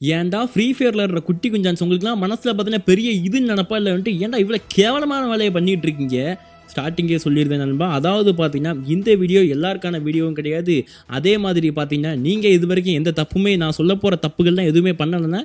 ஏன்டா ஃப்ரீ ஃபயரில் இருக்கிற குட்டி குஞ்சான்ஸ் உங்களுக்குலாம் மனசில் பார்த்தீங்கன்னா பெரிய இதுன்னு நினப்பா இல்லை வந்துட்டு ஏன்டா இவ்வளோ கேவலமான வேலையை பண்ணிட்டு இருக்கீங்க? ஸ்டார்டிங்கே சொல்லியிருந்தேன் நண்பா. அதாவது பார்த்தீங்கன்னா இந்த வீடியோ எல்லாருக்கான வீடியோவும் கிடையாது. அதே மாதிரி பார்த்தீங்கன்னா நீங்கள் இது வரைக்கும் எந்த தப்புமே நான் சொல்ல போகிற தப்புகள்லாம் எதுவுமே பண்ணலைன்னா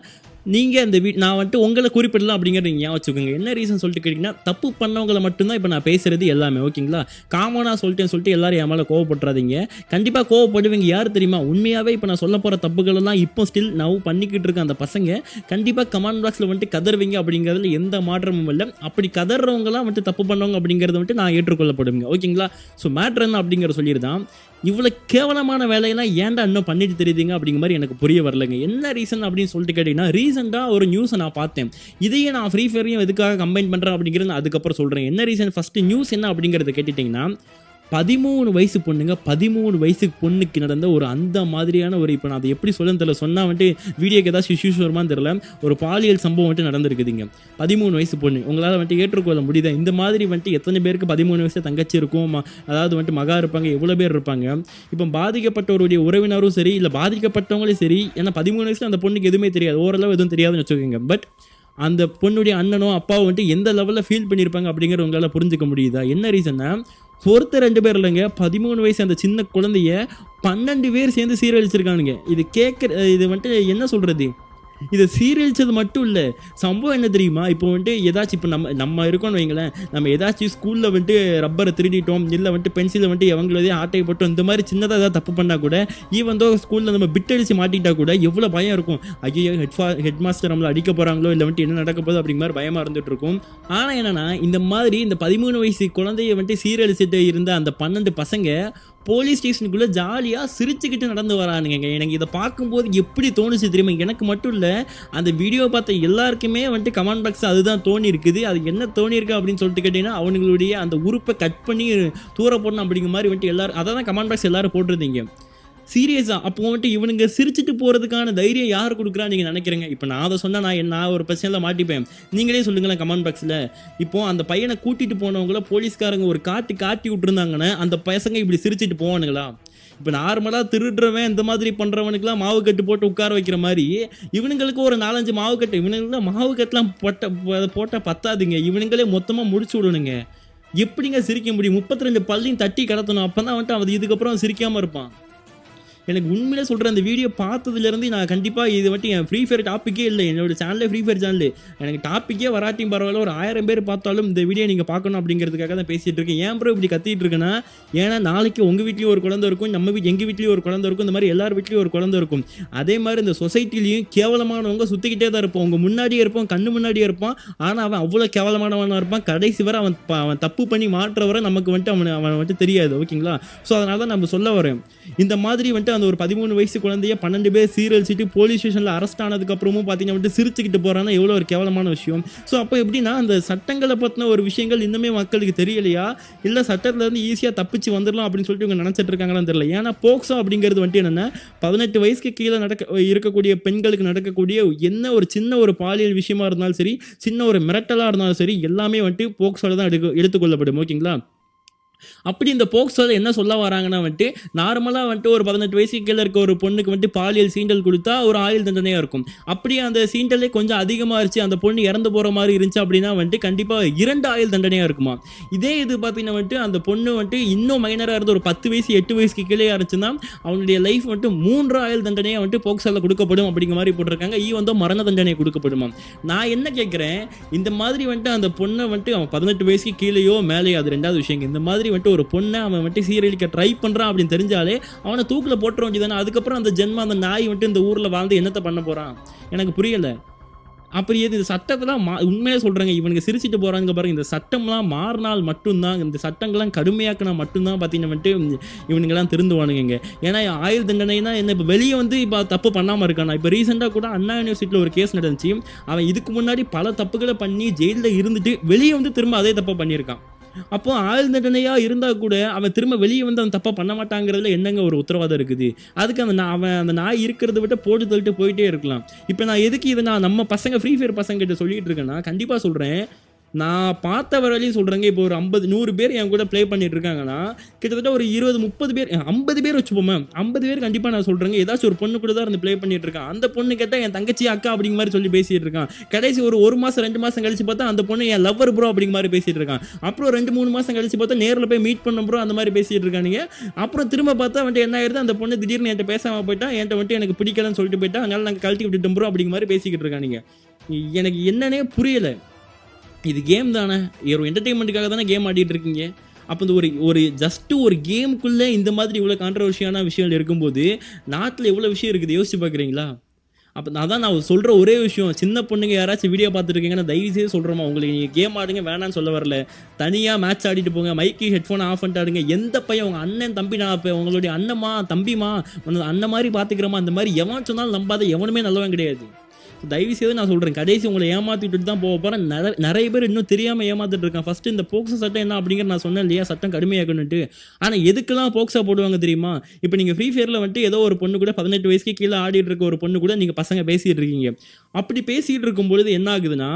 நீங்கள் அந்த வீ நான் வந்துட்டு உங்களை குறிப்பிடலாம் அப்படிங்கிறத நீங்கள் ஞாபகம் வச்சுக்கோங்க. என்ன ரீசன் சொல்லிட்டு கேட்டிங்கன்னா தப்பு பண்ணவங்களை மட்டும்தான் இப்போ நான் பேசுகிறது எல்லாமே ஓகேங்களா? காமனாக சொல்லிட்டேன்னு சொல்லிட்டு எல்லாரும் என் மேலே கோவப்படுறாதீங்க கண்டிப்பாக கோவப்படுவீங்க. யார் தெரியுமா? உண்மையாகவே இப்போ நான் சொல்ல போகிற தப்புகளெல்லாம் இப்போ ஸ்டில் நான் பண்ணிக்கிட்டு இருக்க அந்த பசங்க. கண்டிப்பாக கமெண்ட் பாக்ஸில் வந்துட்டு கதறுவீங்க அப்படிங்கிறதுல எந்த மாற்றமும் இல்லை. அப்படி கதறவங்களாம் வந்துட்டு தப்பு பண்ணவங்க அப்படிங்கிறத வந்துட்டு நான் ஏற்றுக்கொள்ளப்படுவீங்க. ஓகேங்களா? ஸோ மேட்ரு என்ன அப்படிங்கிற சொல்லியிருந்தான் இவ்வளோ கேவலமான வேலையெல்லாம் ஏன்டா இன்னும் பண்ணிட்டு தெரியுதுங்க அப்படிங்கிற மாதிரி எனக்கு புரிய வரலைங்க. என்ன ரீசன் அப்படின்னு சொல்லிட்டு கேட்டிங்கன்னா ரீசெண்டாக ஒரு நியூஸை நான் பார்த்தேன். இதையே நான் ஃப்ரீ ஃபயரையும் எதுக்காக கம்பைன் பண்ணுறேன் அப்படிங்கிறது நான் அதுக்கப்புறம் சொல்கிறேன் என்ன ரீசன் ஃபஸ்ட்டு நியூஸ் என்ன அப்படிங்கிறத கேட்டுட்டிங்கன்னா பதிமூணு வயசு பொண்ணுங்க பதிமூணு வயசு பொண்ணுக்கு நடந்த ஒரு அந்த மாதிரியான ஒரு இப்போ நான் அதை எப்படி சொல்லுன்னு தெரியல. சொன்னால் வந்துட்டு வீடியோக்கு ஏதாச்சும் இஷ்யூஸ் வருமானு தெரில ஒரு பாலியல் சம்பவம் வந்துட்டு நடந்திருக்குதுங்க. பதிமூணு வயசு பொண்ணு. உங்களால் வந்துட்டு ஏற்றுக்கொள்ள முடியுதா? இந்த மாதிரி வந்துட்டு எத்தனை பேருக்கு பதிமூணு வயசு தங்கச்சி இருக்கும்? அதாவது வந்துட்டு மகா இருப்பாங்க எவ்வளோ பேர் இருப்பாங்க? இப்போ பாதிக்கப்பட்டவருடைய உறவினரும் சரி இல்லை பாதிக்கப்பட்டவங்களும் சரி ஏன்னா பதிமூணு வயசில் அந்த பொண்ணுக்கு எதுவுமே தெரியாது. ஓரளவு எதுவும் தெரியாதுன்னு வச்சுக்கோங்க. பட் அந்த பொண்ணுடைய அண்ணனோ அப்பாவோ வந்துட்டு எந்த லெவலில் ஃபீல் பண்ணியிருப்பாங்க அப்படிங்கிற உங்களால் புரிஞ்சுக்க முடியுதா? என்ன ரீசன்னா ஒருத்தர் ரெண்டு பேர் இல்லைங்க. பதிமூணு வயசு அந்த சின்ன குழந்தைய பன்னெண்டு பேர் சேர்ந்து சீரழிச்சிருக்கானுங்க. இது கேட்குற இது வந்துட்டு என்ன சொல்கிறது இதை சீரழிச்சது மட்டும் இல்லை. சம்பவம் என்ன தெரியுமா? இப்போ வந்துட்டு ஏதாச்சும் இப்போ நம்ம நம்ம இருக்கோம்னு வைங்களேன். நம்ம ஏதாச்சும் ஸ்கூலில் வந்துட்டு ரப்பரை திருடிட்டோம் இல்லை வந்துட்டு பென்சிலை வந்துட்டு எவங்களதே ஆட்டை போட்டோம் இந்த மாதிரி சின்னதாக ஏதாவது தப்பு பண்ணால் கூட ஈவன் தோ ஸ்கூலில் நம்ம பிட்டடிச்சு மாட்டிக்கிட்டால் மாட்டிக்கிட்டா கூட எவ்வளோ பயம் இருக்கும். ஐயோ ஹெட் ஹெட் மாஸ்டர் நம்மளை அடிக்க போகிறாங்களோ இல்லை வந்துட்டு என்ன நடக்க போகுது அப்படிங்கிற மாதிரி பயமாக இருந்துட்டு இருக்கும். ஆனால் என்னென்னா இந்த மாதிரி இந்த பதிமூணு வயசு குழந்தைய வந்துட்டு சீரழிச்சிட்டு இருந்த அந்த பன்னெண்டு பசங்க போலீஸ் ஸ்டேஷனுக்குள்ளே ஜாலியாக சிரிச்சுக்கிட்டு நடந்து வரானுங்க. எனக்கு இதை பார்க்கும்போது எப்படி தோணுச்சு தெரியுமா? எனக்கு மட்டும் இல்லை அந்த வீடியோ பார்த்த எல்லாருக்குமே வந்துட்டு கமெண்ட் பாக்ஸ் அதுதான் தோணி இருக்குது அது என்ன தோணி இருக்கு அப்படின்னு சொல்லிட்டு கேட்டிங்கன்னா அவங்களுடைய அந்த உறுப்பை கட் பண்ணி தூர போடணும் அப்படிங்கிற மாதிரி வந்துட்டு எல்லாரும் அதை தான் கமெண்ட் பாக்ஸ் எல்லாரும் போட்டிருந்தீங்க. சீரியஸா? அப்போ வந்துட்டு இவனுங்க சிரிச்சிட்டு போகிறதுக்கான தைரியம் யார் கொடுக்குறா நீங்கள் நினைக்கிறீங்க? இப்போ நான் அதை சொன்னால் நான் என்ன- நான் ஒரு பிரச்சனையில மாட்டிப்பேன். நீங்களே சொல்லுங்களேன் கமெண்ட் பாக்ஸில் இப்போ அந்த பையனை கூட்டிட்டு போனவங்கள போலீஸ்காரங்க ஒரு காட்டி காட்டி விட்டுருந்தாங்கன்னா அந்த பசங்க இப்படி சிரிச்சிட்டு போவானுங்களா? இப்போ நார்மலாக திருடுறவன் இந்த மாதிரி பண்ணுறவனுக்குலாம் மாவு கட்டு போட்டு உட்கார வைக்கிற மாதிரி இவனுங்களுக்கு ஒரு நாலஞ்சு மாவு கட்டு இவனுங்களாம் மாவு கட்டுலாம் போட்ட போட்டால் பத்தாதுங்க. இவனுங்களே மொத்தமாக முடிச்சு விடணுங்க. எப்படிங்க சிரிக்க முடியும்? முப்பத்தி ரெண்டு பள்ளியும் தட்டி கடத்தணும். அப்போ தான் வந்துட்டு அவன் இதுக்கப்புறம் சிரிக்காமல் இருப்பான். எனக்கு உண்மையிலே சொல்கிறேன் அந்த வீடியோ பார்த்ததுலேருந்து நான் கண்டிப்பாக இது மட்டும் என் ஃப்ரீ ஃபயர் டாப்பிக்கே இல்லை. என்னோட சேனலே ஃப்ரீ ஃபயர் சேனல் எனக்கு டாப்பிக்கே வராட்டியும் பரவாயில்ல. ஒரு ஆயிரம் பேர் பார்த்தாலும் இந்த வீடியோ நீங்கள் பார்க்கணும் அப்படிங்கிறதுக்காக தான் பேசிகிட்டு இருக்கேன். ஏன் ப்ரோ இப்படி கத்திட்டு இருக்கேன்னா ஏன்னா நாளைக்கு உங்கள் வீட்லேயும் ஒரு குழந்தை இருக்கும் நம்ம வீட் எங்கள் வீட்லேயும் ஒரு குழந்தை இருக்கும் இந்த மாதிரி எல்லார் வீட்லேயும் ஒரு குழந்தை இருக்கும். அதே மாதிரி இந்த சொசைட்டிலையும் கேவலமானவங்க சுற்றிக்கிட்டே தான் இருப்போம் உங்கள் முன்னாடியே இருப்பான் கண்ணு முன்னாடியே இருப்பான். ஆனால் அவன் அவ்வளோ கேவலமானவனாக இருப்பான். கடைசி வரை அவன் அவன் தப்பு பண்ணி மாற்ற நமக்கு வந்துட்டு அவனை அவன் வந்துட்டு தெரியாது. ஓகேங்களா? ஸோ அதனால தான் நம்ம சொல்ல வரேன். இந்த மாதிரி வந்துட்டு அந்த ஒரு பதிமூணு வயசு குழந்தைய பன்னெண்டு பேர் சீரழிச்சிட்டு போலீஸ் ஸ்டேஷனில் அரெஸ்ட் ஆனதுக்கு அப்புறமும் பார்த்தீங்கன்னா வந்துட்டு சிரிச்சுக்கிட்டு போகிறான்னா எவ்வளோ ஒரு கேவலமான விஷயம். ஸோ அப்போ எப்படின்னா அந்த சட்டங்களை பற்றின ஒரு விஷயங்கள் இன்னுமே மக்களுக்கு தெரியலையா? இல்லை சட்டத்திலேருந்து ஈஸியாக தப்பிச்சு வந்துடலாம் அப்படின்னு சொல்லிட்டு இவங்க நினச்சிட்டு இருக்காங்களான்னு தெரியல. ஏன்னா போக்சோ அப்படிங்கிறது வந்துட்டு என்னென்னா பதினெட்டு வயசுக்கு கீழே நடக்க இருக்கக்கூடிய பெண்களுக்கு நடக்கக்கூடிய என்ன ஒரு சின்ன ஒரு பாலியல் விஷயமா இருந்தாலும் சரி சின்ன ஒரு மிரட்டலாக இருந்தாலும் சரி எல்லாமே வந்துட்டு போக்ஸோட தான் எடுக்க எடுத்துக்கொள்ளப்படும். ஓகேங்களா? அப்படி இந்த போக்சோல என்ன சொல்ல வராங்கன்னா வந்துட்டு நார்மலாக வந்துட்டு ஒரு பதினெட்டு வயசுக்கு கீழே இருக்க ஒரு பொண்ணுக்கு வந்துட்டு பாலியல் சீண்டல் கொடுத்தா ஒரு ஆயுள் தண்டனையாக இருக்கும். அப்படியே அந்த சீண்டலே கொஞ்சம் அதிகமாக இருந்துச்சு அந்த பொண்ணு இறந்து போகிற மாதிரி இருந்துச்சு அப்படின்னா வந்துட்டு கண்டிப்பாக இரண்டு ஆயுள் தண்டனையாக இருக்குமா? இதே இது பார்த்தீங்கன்னா வந்துட்டு அந்த பொண்ணு வந்துட்டு இன்னும் மைனராக இருந்து ஒரு பத்து வயசு எட்டு வயசுக்கு கீழே இருந்துச்சுன்னா அவனுடைய லைஃப் வந்துட்டு மூன்று ஆயுள் தண்டனையாக வந்துட்டு போக்சோல கொடுக்கப்படும் அப்படிங்கிற மாதிரி போட்டிருக்காங்க. ஈ வந்து மரண தண்டனை கொடுக்கப்படுமா? நான் என்ன கேட்குறேன் இந்த மாதிரி வந்துட்டு அந்த பொண்ணை வந்துட்டு அவன் பதினெட்டு வயசுக்கு கீழேயோ மேலேயோ அது ரெண்டாவது விஷயங்க இந்த மாதிரி வந்துட்டு ஒரு பொண்ணை அவன் வந்துட்டு சீரழிக்க ட்ரை பண்ணுறான் அப்படின்னு தெரிஞ்சாலே அவனை தூக்கில் போட்டுற வேண்டியதானே அதுக்கப்புறம் அந்த ஜென்மம் அந்த நாய் வந்துட்டு இந்த ஊரில் வாழ்ந்து என்னத்தை பண்ண போகிறான் எனக்கு புரியலை. அப்படி எது இந்த சட்டத்தெல்லாம் மா உண்மையாக சொல்கிறேங்க இவனுங்க சிரிச்சிட்டு போகிறாங்க பாருங்கள் இந்த சட்டம்லாம் மாறினால் மட்டும்தான் இந்த சட்டங்கள்லாம் கடுமையாக்கினா மட்டும்தான் பார்த்தீங்கன்னா வந்துட்டு இவனுங்கெல்லாம் திருந்துவானுங்க ஏன்னா ஆயுள் தண்டனைனா என்ன இப்போ வெளியே வந்து இப்போ தப்பு பண்ணாமல் இருக்கானா? இப்போ ரீசெண்டாக கூட அண்ணா யூனிவர்சிட்டியில் ஒரு கேஸ் நடந்துச்சு. அவன் இதுக்கு முன்னாடி பல தப்புகளை பண்ணி ஜெயிலில் இருந்துட்டு வெளியே வந்து திரும்ப அதே தப்பை பண்ணியிருக்கான். அப்போ ஆயுள் தண்டனையாக இருந்தால் கூட அவன் திரும்ப வெளியே வந்து அவன் தப்பாக பண்ண மாட்டாங்கிறதுல என்னங்க ஒரு உத்தரவாதம் இருக்குது? அதுக்கு அந்த அவன் அந்த நாய் இருக்கிறத விட்டு போட்டு தள்ளிட்டு போயிட்டே இருக்கலாம். இப்போ நான் எதுக்கு இதை நான் நம்ம பசங்க ஃப்ரீ ஃபயர் பசங்க கிட்ட சொல்லிட்டு இருக்கேன்னா கண்டிப்பாக சொல்கிறேன் நான் பார்த்த வரையிலையும் சொல்கிறேங்க இப்போ ஒரு ஐம்பது நூறு பேர் என் கூட ப்ளே பண்ணிட்டு இருக்காங்கன்னா கிட்டத்தட்ட ஒரு இருபது முப்பது பேர் ஐம்பது பேர் வச்சுப்போமே ஐம்பது பேர் கண்டிப்பாக நான் சொல்கிறேங்க ஏதாச்சும் ஒரு பொண்ணு கூட தான் இருந்து ப்ளே பண்ணிட்டு இருக்கான். அந்த பொண்ணு கேட்டால் என் தங்கச்சி அக்கா அப்படிங்க மாதிரி சொல்லி பேசிட்டு இருக்கான். கடைசி ஒரு ஒரு மாதம் ரெண்டு மாதம் கழிச்சு பார்த்தா அந்த பொண்ணு என் லவ்வர் ப்ரோ அப்படிங்க மாதிரி பேசிட்டு இருக்கான். அப்புறம் ரெண்டு மூணு மாதம் கழிச்சு பார்த்தா நேரில் போய் மீட் பண்ண ப்ரோ அந்த மாதிரி பேசிட்டு இருக்கானுங்க. அப்புறம் திரும்ப பார்த்தா வந்துட்டு என்ன ஆயிருது? அந்த பொண்ணு திடீர்னு என்கிட்ட பேசாமல் போயிட்டா என்கிட்ட வந்துட்டு எனக்கு பிடிக்கலன்னு சொல்லிட்டு போயிட்டா அதனால நாங்கள் கழட்டி விட்டுட்டோம் ப்ரோ அப்படிங்க மாதிரி பேசிக்கிட்டு இருக்கானுங்க. எனக்கு என்னன்னே புரியலை. இது கேம் தானே? ஒரு என்டர்டெயின்மெண்ட்டுக்காக தானே கேம் ஆடிட்டு இருக்கீங்க? அப்போ இந்த ஒரு ஒரு ஜஸ்ட்டு ஒரு கேமுக்குள்ளே இந்த மாதிரி இவ்வளோ கான்ட்ரவர்ஷியான விஷயங்கள் இருக்கும்போது நாட்டில் எவ்வளோ விஷயம் இருக்குது? யோசிச்சு பார்க்குறீங்களா அப்போ அதான் நான் சொல்கிற ஒரே விஷயம். சின்ன பொண்ணுங்க யாராச்சும் வீடியோ பார்த்துருக்கீங்கன்னா தயவு செய்து சொல்கிறோமா உங்களுக்கு நீங்கள் கேம் ஆடுங்க வேணான்னு சொல்ல வரல. தனியாக மேட்ச் ஆடிட்டு போங்க. மைக்கு ஹெட்ஃபோன் ஆஃப் பண்ணிட்டு ஆடுங்க. எந்த பையன் உங்கள் அண்ணன் தம்பி நான் இப்போ உங்களுடைய அண்ணம்மா தம்பிமா அந்த அண்ணன் மாதிரி பார்த்துக்கிறோமா அந்த மாதிரி எவன் சொன்னாலும் நம்பாத எவனுமே நல்லவன் கிடையாது. தயவு செய்து நான் சொல்கிறேன் கடைசி உங்களை ஏமாற்றிட்டு தான் போக போகிறேன் நிறைய நிறைய பேர் இன்னும் தெரியாமல் ஏமாத்திட்டு இருக்கான் ஃபஸ்ட்டு இந்த போக்சோ சட்டம் என்ன அப்படிங்கிற நான் சொன்னேன் இல்லையா? சட்டம் கடுமையாக்கணுன்ட்டு ஆனால் எதுக்கெல்லாம் போக்சா போடுவாங்க தெரியுமா? இப்போ நீங்கள் ஃப்ரீ ஃபயரில் வந்துட்டு ஏதோ ஒரு பொண்ணு கூட பதினெட்டு வயசுக்கு கீழே ஆடிட்டு இருக்க ஒரு பொண்ணு கூட நீங்கள் பசங்க பேசிகிட்டு இருக்கீங்க. அப்படி பேசிகிட்டு இருக்கும் பொழுது என்ன ஆகுதுன்னா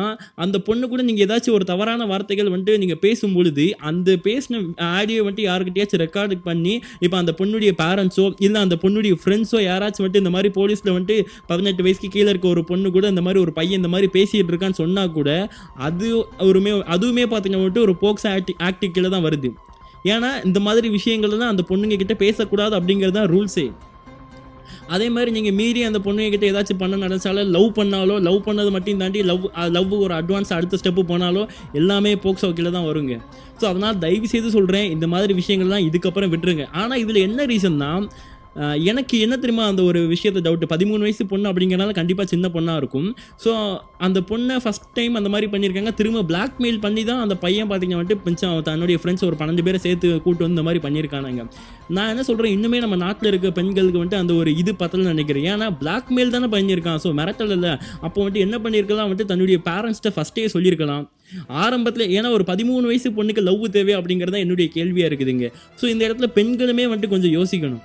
அந்த பொண்ணு கூட நீங்கள் ஏதாச்சும் ஒரு தவறான வார்த்தைகள் வந்துட்டு நீங்கள் பேசும் பொழுது அந்த பேசின ஆடியோ வந்துட்டு யாருக்கிட்டயாச்சும் ரெக்கார்டு பண்ணி இப்போ அந்த பொண்ணுடைய பேரண்ட்ஸோ இல்லை அந்த பொண்ணுடைய ஃப்ரெண்ட்ஸோ யாராச்சும் வந்துட்டு இந்த மாதிரி போலீஸில் வந்துட்டு பதினெட்டு வயசுக்கு கீழே இருக்க ஒரு பொண்ணு கூட இந்த மாதிரி ஒரு பையன் இந்த மாதிரி பேசிகிட்டு இருக்கான்னு சொன்னால் கூட அது ஒருமே அதுவுமே பார்த்தீங்கன்னா வந்துட்டு ஒரு போக்ஸ் ஆக்டி ஆக்டிக்கில் தான் வருது. ஏன்னா இந்த மாதிரி விஷயங்கள் தான் அந்த பொண்ணுங்க கிட்ட பேசக்கூடாது அப்படிங்கிறது தான் ரூல்ஸே. அதே மாதிரி நீங்கள் மீறி அந்த பொண்ணுங்க கிட்ட ஏதாச்சும் பண்ண நினச்சாலும் லவ் பண்ணாலோ லவ் பண்ணது மட்டும் தாண்டி லவ் லவ் ஒரு அட்வான்ஸ் அடுத்த ஸ்டெப்பு போனாலோ எல்லாமே போக்ஸோ கீழே தான் வருங்க. ஸோ அதனால் தயவு செய்து சொல்கிறேன் இந்த மாதிரி விஷயங்கள்லாம் இதுக்கப்புறம் விட்டுருங்க. ஆனால் இதில் என்ன ரீசன்னா எனக்கு என்ன தெரியுமா அந்த ஒரு விஷயத்தை டவுட்டு பதிமூணு வயசு பொண்ணு அப்படிங்கிறனால கண்டிப்பாக சின்ன பொண்ணாக இருக்கும். ஸோ அந்த பொண்ணை ஃபஸ்ட் டைம் அந்த மாதிரி பண்ணியிருக்காங்க. திரும்ப பிளாக்மெயில் பண்ணி தான் அந்த பையன் பார்த்தீங்கன்னா வந்துட்டு கொஞ்சம் தன்னுடைய ஃப்ரெண்ட்ஸ் ஒரு பன்னெண்டு பேரை சேர்த்து கூட்டு வந்து இந்த மாதிரி பண்ணியிருக்கானுங்க. நான் என்ன சொல்கிறேன் இன்னுமே நம்ம நாட்டில் இருக்க பெண்களுக்கு வந்துட்டு அந்த ஒரு இது பத்தலன்னு நினைக்கிறேன். ஏன்னா பிளாக்மெயில் தானே பண்ணியிருக்கான். ஸோ மிரட்டல் இல்லை அப்போ வந்துட்டு என்ன பண்ணியிருக்கலாம்? வந்துட்டு தன்னுடைய பேரண்ட்ஸ்கிட்ட ஃபஸ்ட்டே சொல்லியிருக்கலாம். ஆரம்பத்தில் ஏன்னா ஒரு பதிமூணு வயசு பொண்ணுக்கு லவ் தேவை அப்படிங்கிறது தான் என்னுடைய கேள்வியாக இருக்குதுங்க. ஸோ இந்த இடத்துல பெண்களுமே வந்துட்டு கொஞ்சம் யோசிக்கணும்.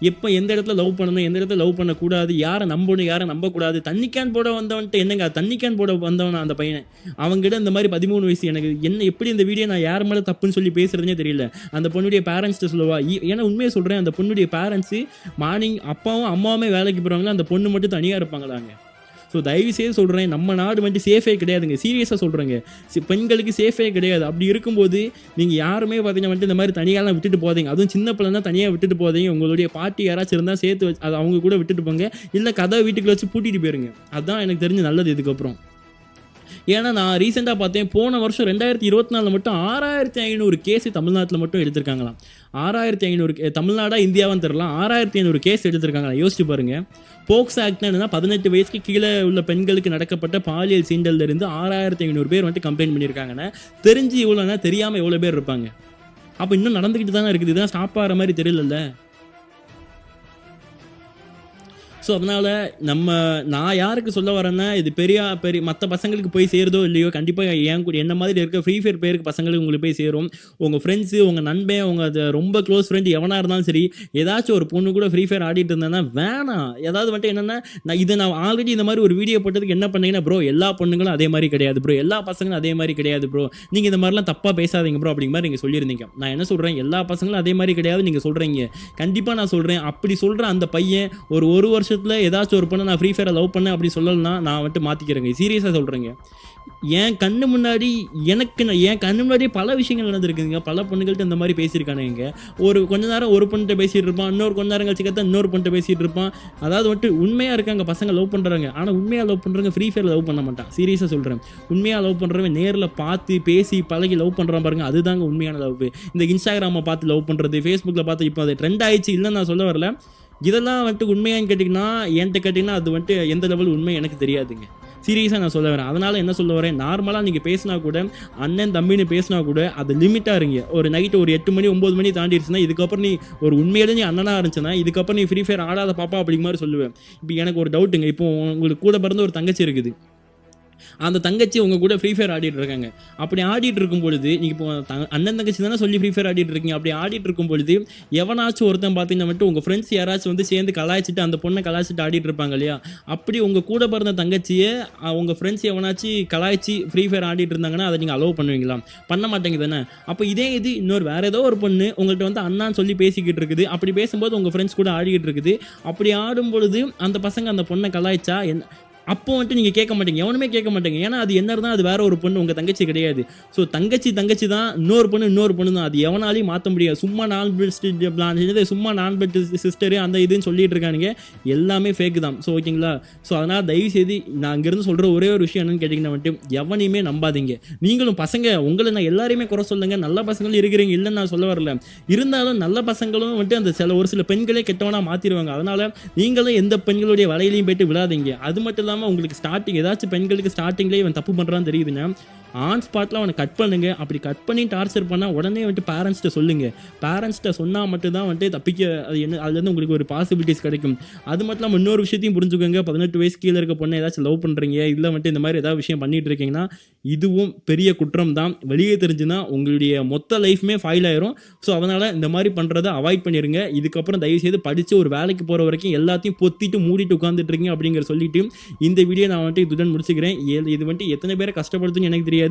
எப்போ எந்த இடத்துல லவ் பண்ணணும் எந்த இடத்துல லவ் பண்ணக்கூடாது யாரை நம்பணும் யாரை நம்பக்கூடாது தண்ணி கேன் போட வந்தவன்ட்டு என்னங்க தண்ணி கேன் போட வந்தவனா அந்த பையனை? அவங்ககிட்ட இந்த மாதிரி பதிமூணு வயசு எனக்கு என்ன எப்படி இந்த வீடியோ நான் யார் மேலே தப்புன்னு சொல்லி பேசுறதுனே தெரியல. அந்த பொண்ணுடைய பேரண்ட்ஸ்ட்டு சொல்லுவா ஏன்னா உண்மையை சொல்கிறேன் அந்த பொண்ணுடைய பேரண்ட்ஸு மார்னிங் அப்பாவும் அம்மாவுமே வேலைக்கு போகிறாங்களா அந்த பொண்ணு மட்டும் தனியாக இருப்பாங்களாங்க. ஸோ தயவு செய்து சொல்கிறேன் நம்ம நாடு வந்துட்டு சேஃபே கிடையாதுங்க. சீரியஸாக சொல்கிறேங்க பெண்களுக்கு சேஃபே கிடையாது. அப்படி இருக்கும்போது நீங்கள் யாருமே பார்த்தீங்கன்னா வந்துட்டு இந்த மாதிரி தனியாலாம் விட்டுட்டு போதீங்க அதுவும் சின்ன பிள்ளைனா தனியாக விட்டுட்டு போதீங்க உங்களுடைய பாட்டி யாராச்சும் இருந்தால் சேர்த்து வச்சு அதை அவங்க கூட விட்டுட்டு போங்க. இல்லை கதை வீட்டுக்குள்ள வச்சு பூட்டிட்டு போயிருங்க. அதுதான் எனக்கு தெரிஞ்சு நல்லது இதுக்கப்புறம். ஏன்னா நான் ரீசெண்டாக பார்த்தேன் போன வருஷம் ரெண்டாயிரத்தி இருபத்தி நாலில் மட்டும் ஆறாயிரத்தி ஐநூறு கேஸ் தமிழ்நாட்டில் மட்டும் எடுத்திருக்காங்களாம். ஆறாயிரத்தி ஐநூறு தமிழ்நாடா இந்தியாவும் தெரில ஆறாயிரத்தி ஐநூறு கேஸ் எடுத்திருக்காங்க. யோசிச்சு பாருங்க. போக்ஸ் ஆக்ட்னா என்னன்னா பதினெட்டு வயசுக்கு கீழே உள்ள பெண்களுக்கு நடக்கப்பட்ட பாலியல் சீண்டல்ல இருந்து ஆறாயிரத்தி ஐநூறு பேர் வந்துட்டு கம்ப்ளைண்ட் பண்ணியிருக்காங்கன்னா தெரிஞ்சு இவ்வளோனா தெரியாமல் எவ்வளோ பேர் இருப்பாங்க. அப்போ இன்னும் நடந்துக்கிட்டு தானே இருக்குது. இதுதான் ஸ்டாப் ஆகிற மாதிரி தெரியலல்ல. ஸோ அதனால் நம்ம நான் யாருக்கு சொல்ல வரேன்னா இது பெரிய பெரிய மற்ற பசங்களுக்கு போய் சேருதோ இல்லையோ கண்டிப்பாக என் கூட என்ன மாதிரி இருக்க ஃப்ரீ ஃபயர் பேருக்கு பசங்களுக்கு உங்களுக்கு போய் சேரும். உங்கள் ஃப்ரெண்ட்ஸு உங்கள் நண்பன் உங்கள் அது ரொம்ப க்ளோஸ் ஃப்ரெண்ட் எவனாக இருந்தாலும் சரி ஏதாச்சும் ஒரு பொண்ணு கூட ஃப்ரீ ஃபயர் ஆடிட்டு இருந்தேன்னா வேணாம். ஏதாவது வந்துட்டு என்னென்னா நான் இதை நான் ஆல்ரெடி இந்த மாதிரி ஒரு வீடியோ போட்டதுக்கு என்ன பண்ணீங்கன்னா ப்ரோ எல்லா பொண்ணுங்களும் அதே மாதிரி கிடையாது ப்ரோ எல்லா பசங்களும் அதே மாதிரி கிடையாது ப்ரோ நீங்கள் இந்த மாதிரிலாம் தப்பாக பேசாதீங்க ப்ரோ அப்படிங்கிற மாதிரி நீங்கள் சொல்லியிருந்தீங்க. நான் என்ன சொல்கிறேன் எல்லா பசங்களும் அதே மாதிரி கிடையாது நீங்கள் சொல்கிறீங்க கண்டிப்பாக நான் சொல்கிறேன் அப்படி சொல்கிற அந்த பையன் ஒரு ஒரு வருஷம் வருஷத்தில் ஏதாச்சும் ஒரு பொண்ணை நான் ஃப்ரீ ஃபயரை லவ் பண்ணேன் அப்படி சொல்லலைன்னா நான் வந்துட்டு மாற்றிக்கிறேங்க சீரியஸாக சொல்கிறேங்க என் கண்ணு முன்னாடி எனக்கு நான் என் கண்ணு முன்னாடி பல விஷயங்கள் நடந்திருக்குதுங்க. பல பொண்ணுகள்கிட்ட இந்த மாதிரி பேசியிருக்கானுங்க. ஒரு கொஞ்ச நேரம் ஒரு பொண்ணுகிட்ட பேசிகிட்டு இருப்பான். இன்னொரு கொஞ்ச நேரம் கழிச்சு கத்த இன்னொரு பொண்ணுகிட்ட பேசிகிட்டு இருப்பான். அதாவது வந்துட்டு உண்மையாக இருக்காங்க பசங்க லவ் பண்ணுறாங்க ஆனால் உண்மையாக லவ் பண்ணுறவங்க ஃப்ரீ ஃபயர் லவ் பண்ண மாட்டான். சீரியஸாக சொல்கிறேன் உண்மையாக லவ் பண்ணுறவன் நேரில் பார்த்து பேசி பழகி லவ் பண்ணுறான் பாருங்க. அதுதாங்க உண்மையான லவ் இந்த இன்ஸ்டாகிராமை பார்த்து லவ் பண்ணுறது ஃபேஸ்புக்கில் பார்த்து இப்போ அது ட்ரெண்ட் ஆயிடுச்சு இல்லைன்னு நான் சொல்ல வரல. இதெல்லாம் வந்துட்டு உண்மையான்னு கேட்டிங்கன்னா என்கிட்ட கேட்டிங்கன்னா அது வந்துட்டு எந்த லெவல் உண்மை எனக்கு தெரியாதுங்க. சீரியஸாக நான் சொல்ல வரேன். அதனால் என்ன சொல்ல வரேன்? நார்மலாக நீங்கள் பேசினா கூட அண்ணன் தம்பின்னு பேசினா கூட அது லிமிட்டாக இருங்க. ஒரு நைட்டு ஒரு எட்டு மணி ஒம்பது மணி தாண்டிடுச்சுன்னா இதுக்கப்புறம் நீ ஒரு உண்மையிலே நீ அண்ணனாக இருந்துச்சுன்னா இதுக்கப்புறம் நீ ஃப்ரீ ஃபயர் ஆடாத பாப்பா அப்படிங்கிற மாதிரி சொல்லுவேன். இப்போ எனக்கு ஒரு டவுட்டுங்க இப்போ உங்களுக்கு கூட பிறந்த ஒரு தங்கச்சி இருக்குது. அந்த தங்கச்சி உங்க கூட ஃப்ரீ ஃபயர் ஆடிட்டு இருக்காங்க. அப்படி ஆடிட்டு இருக்கும் பொழுது நீங்கள் இப்போ அண்ணன் தங்கச்சி தானே சொல்லி ஃப்ரீ ஃபயர் ஆடிட்டு இருக்கீங்க. அப்படி ஆடிட்டு இருக்கும் பொழுது எவனாச்சும் ஒருத்தன் பார்த்தீங்கன்னா மட்டும் உங்க ஃப்ரெண்ட்ஸ் யாராச்சும் வந்து சேர்ந்து கலாய்ச்சிட்டு அந்த பொண்ணை கலாய்ச்சிட்டு ஆடிட்டு இருப்பாங்க இல்லையா? அப்படி உங்க கூட பிறந்த தங்கச்சியை உங்கள் உங்க ஃப்ரெண்ட்ஸ் எவனாச்சும் கலாய்ச்சி ஃப்ரீ ஃபயர் ஆடிட்டு இருந்தாங்கன்னா அதை நீங்க அலோவ் பண்ணுவீங்களா? பண்ண மாட்டேங்குது தானே? அப்போ இதே இது இன்னொரு வேற ஏதோ ஒரு பொண்ணு உங்கள்கிட்ட வந்து அண்ணான்னு சொல்லி பேசிக்கிட்டு இருக்குது. அப்படி பேசும்போது உங்க ஃப்ரெண்ட்ஸ் கூட ஆடிக்கிட்டு இருக்குது. அப்படி ஆடும் பொழுது அந்த பசங்க அந்த பொண்ணை கலாய்ச்சா என்ன அப்போ வந்துட்டு நீங்கள் கேட்க மாட்டீங்க. எவனுமே கேட்க மாட்டீங்க. ஏன்னா அது என்ன தான் அது வேற ஒரு பொண்ணு உங்கள் தங்கச்சி கிடையாது. ஸோ தங்கச்சி தங்கச்சி தான் இன்னொரு பொண்ணு இன்னொரு பொண்ணு தான். அது எவனாலையும் மாற்ற முடியாது. சும்மா நான் பிளான் சும்மா நான் பெட் சிஸ்டரு அந்த இதுன்னு சொல்லிட்டு இருக்கானுங்க. எல்லாமே ஃபேக் தான். ஸோ ஓகேங்களா ஸோ அதனால் தயவு செய்து நான் அங்கேருந்து சொல்கிற ஒரே ஒரு விஷயம் என்னன்னு கேட்டிங்கன்னா வந்துட்டு எவனையுமே நம்பாதீங்க. நீங்களும் பசங்க உங்களை நான் எல்லாரையுமே குறை சொல்லுங்க. நல்ல பசங்களும் இருக்கிறீங்க. இல்லைன்னு நான் சொல்ல வரல. இருந்தாலும் நல்ல பசங்களும் வந்துட்டு அந்த சில ஒரு சில பெண்களே கெட்டவனா மாற்றிடுவாங்க அதனால் நீங்களும் எந்த பெண்களுடைய வலையிலையும் போயிட்டு விழாதீங்க. அது மட்டும் இல்லாமல் உங்களுக்கு ஸ்டார்டிங் ஏதாச்சும் பெண்களுக்கு ஸ்டார்டிங்லேயே இவன் தப்பு பண்ணுறான்னு தெரியுதுங்க. ஆன் ஸ்பாட்டில் அவனை கட் பண்ணுங்க. அப்படி கட் பண்ணி டார்ச்சர் பண்ணால் உடனே வந்துட்டு பேரண்ட்ஸ்கிட்ட சொல்லுங்க. பேரண்ட்ஸ்கிட்ட சொன்னால் மட்டும்தான் வந்துட்டு தப்பிக்க அது என்ன அதுலேருந்து உங்களுக்கு ஒரு பாசிபிலிட்டிஸ் கிடைக்கும். அது மட்டும் இல்லாமல் இன்னொரு விஷயத்தையும் புரிஞ்சுக்கோங்க. பதினெட்டு வயசு கீழே இருக்க பொண்ணை ஏதாச்சும் லவ் பண்ணுறீங்க இல்லை வந்துட்டு இந்த மாதிரி ஏதாவது விஷயம் பண்ணிட்டு இருக்கீங்கன்னா இதுவும் பெரிய குற்றம் தான் வெளியே தெரிஞ்சுன்னா உங்களுடைய மொத்த லைஃப்மே ஃபைல் ஆயிரும். ஸோ அதனால் இந்த மாதிரி பண்ணுறதை அவாய்ட் பண்ணிடுங்க இதுக்கப்புறம் தயவு செய்து படித்து ஒரு வேலைக்கு போகிற வரைக்கும் எல்லாத்தையும் பொத்திட்டு மூடிட்டு உட்காந்துட்டு இருக்கீங்க அப்படிங்கிற சொல்லிட்டு இந்த வீடியோ நான் வந்துட்டு இதுடன் முடிச்சுக்கிறேன். இது வந்துட்டு எத்தனை பேரை கஷ்டப்படுத்துன்னு எனக்கு தெரியாது.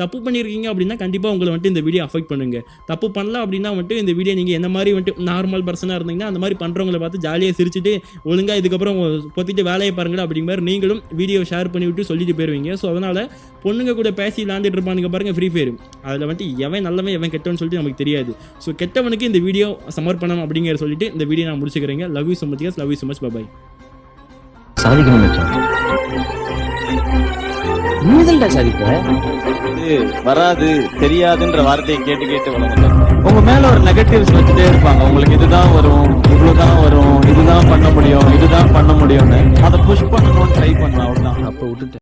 தப்பு பண்ணியிருக்கீங்க அப்படின்னா கண்டிப்பாக உங்களை வந்துட்டு இந்த வீடியோ அஃபெக்ட் பண்ணுங்க. தப்பு பண்ணல அப்படின்னா வந்துட்டு இந்த வீடியோ நீங்கள் என்ன மாதிரி வந்துட்டு நார்மல் பர்சனாக இருந்தீங்கன்னா அந்த மாதிரி பண்ணுறவங்கள பார்த்து ஜாலியாக சிரிச்சுட்டு ஒழுங்காக இதுக்கப்புறம் பொத்திட்டு வேலையை பாருங்களா அப்படிங்கிற மாதிரி நீங்களும் வீடியோ ஷேர் பண்ணி விட்டு சொல்லிட்டு போயிருவீங்க. ஸோ அதனால் பொண்ணுங்க கூட பேசி விளாண்டுட்டு இருப்பானுங்க பாருங்கள் ஃப்ரீ ஃபயர் அதில் வந்துட்டு எவன் நல்லவன் எவன் கெட்டவன் சொல்லிட்டு நமக்கு தெரியாது. ஸோ கெட்டவனுக்கு இந்த வீடியோ சமர்ப்பணம் அப்படிங்கிற சொல்லிட்டு இந்த வீடியோ நான் முடிச்சுக்கிறேங்க. Love you so much love you so much bye சாதிக்கணும் நீதல்டா சாதிக்க இது வராது தெரியாதுன்ற வார்த்தையை கேட்டு கேட்டு வளர்ந்துட்டேன். உங்க மேல ஒரு நெகட்டிவ்ஸ் வச்சுட்டே இருப்பாங்க. உங்களுக்கு இதுதான் வரும் இவ்வளவுதான் வரும் இதுதான் பண்ண முடியும் இதுதான் பண்ண முடியும்னு. அதை புஷ் பண்ணணும்னு ட்ரை பண்ணலாம் அவ்வளவுதான். அப்ப விட்டுட்டேன்.